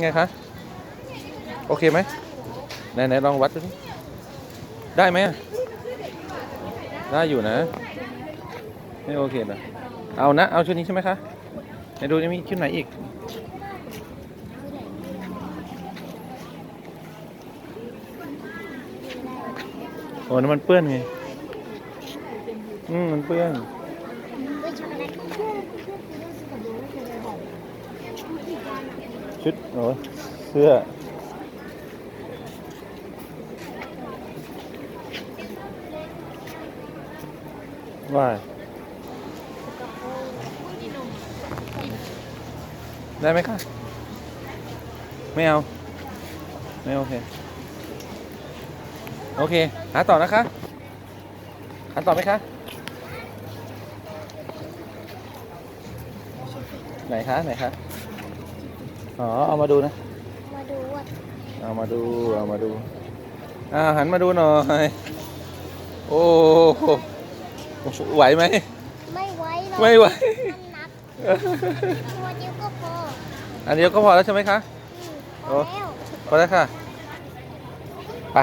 ไงคะ โอเคไหมไหนไหนลองวัดดูดิได้ไหมได้อยู่นะ ไม่โอเคนะ เอานะ เอาชุดนี้ใช่ไหมคะไหนดูจะมีชุดไหนอีก โอ้นั่นมันเปื้อนไง อืมมันเปื้อน ชุดโอ้เสื้อ ว่าได้ไหมคะไม่เอา ไม่โอเค โอเค หาต่อนะคะ หาต่อไหมคะ ไหนคะ ไหนคะ อ๋อ เอามาดูนะ มาดูว่าเอามาดู เอามาดูอ่าหันมาดูหน่อย โอ้โหไหวไหม ไม่ไว้หรอกไม่ไหว มันหนักตัวเดียวก็พออันเดียวก็พอแล้วใช่ไหมคะ อืมพอแล้ว พอแล้วค่ะ ไป